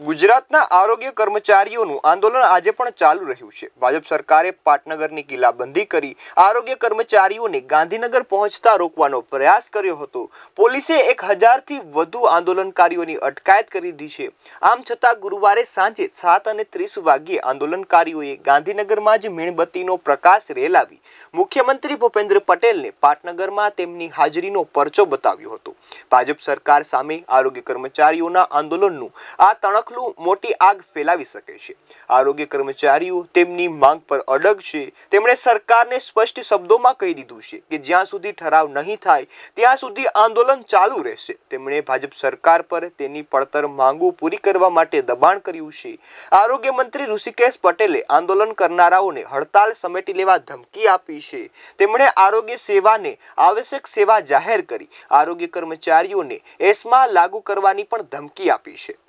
ગુજરાતના આરોગ્ય કર્મચારીઓનું આંદોલન આજે પણ ચાલુ રહ્યું છે. ભાજપ સરકારે પાટનગરની કિલ્લાબંધી કરી આરોગ્ય કર્મચારીઓને ગાંધીનગર પહોંચતા રોકવાનો પ્રયાસ કર્યો હતો. પોલીસે એક હજારથી વધુ આંદોલનકારીઓની અટકાયત કરી દીધી છે. આમ છતાં ગુરુવારે સાંજે સાત અને ત્રીસ વાગ્યે આંદોલનકારીઓએ ગાંધીનગરમાં જ મીણબત્તીનો પ્રકાશ રેલાવી. મુખ્યમંત્રી ભૂપેન્દ્ર પટેલને પાટનગરમાં તેમની હાજરીનો પરચો બતાવ્યો હતો. ભાજપ સરકાર સામે આરોગ્ય કર્મચારીઓના આંદોલનનું આ તણખલું મોટી આગ ફેલાવી શકે છે. આરોગ્ય કર્મચારીઓ તેમની માંગ પર અડગ છે. તેમણે સરકારને સ્પષ્ટ શબ્દોમાં કહી દીધું છે કે જ્યાં સુધી ઠરાવ નહીં થાય, ત્યાં સુધી આંદોલન ચાલુ રહેશે. તેમણે ભાજપ સરકાર પર તેની પડતર માંગો પૂરી કરવા માટે દબાણ કર્યું છે. આરોગ્ય મંત્રી ઋષિકેશ પટેલે આંદોલન કરનારાઓને હડતાલ સમેટી લેવા ધમકી આપી છે. તેમણે આરોગ્ય સેવાને આવશ્યક સેવા જાહેર કરી. આરોગ્ય કર્મચારીઓને એસમાં લાગુ કરવાની પણ ધમકી આપી છે.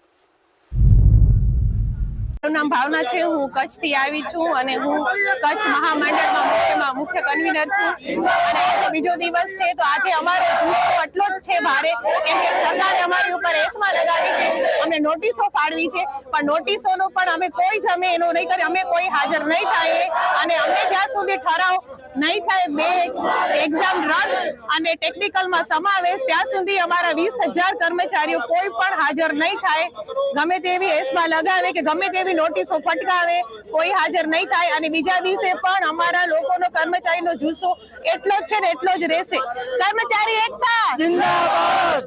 નામ ભાવના છે. હું કચ્છથી આવી છું અને હું કચ્છ મહામંડળમાં મુખ્યમાં મુખ્ય કન્વીનર છું. અને બીજો દિવસ છે, તો આજે અમારો જૂથ એટલો જ છે ભારે, કેમ કે સરકારે અમારી ઉપર એસમાં લગાવી છે અમને નોટિસો ફાળવી છે, પણ નોટિસોનું પણ અમે કોઈ જ અમે એનો નહીં કરી અમે કોઈ હાજર નહીં થાય અને અમે જ્યાં સુધી ઠરાવ નહીં થાય, બે એક્ઝામ રદ અને ટેકનિકલમાં સમાવેશ, ત્યાં સુધી અમારા વીસ હજાર કર્મચારીઓ કોઈ પણ હાજર નહીં થાય. ગમે તેવી એસમાં લગાવે કે ગમે તેવી નોટિસો ફટકાવે, કોઈ હાજર નહીં થાય. અને બીજા દિવસે પણ અમારા લોકોનો કર્મચારીનો જુસ્સો એટલો જ છે ને એટલો જ રહેશે. કર્મચારી એકતા! જિંદાબાદ!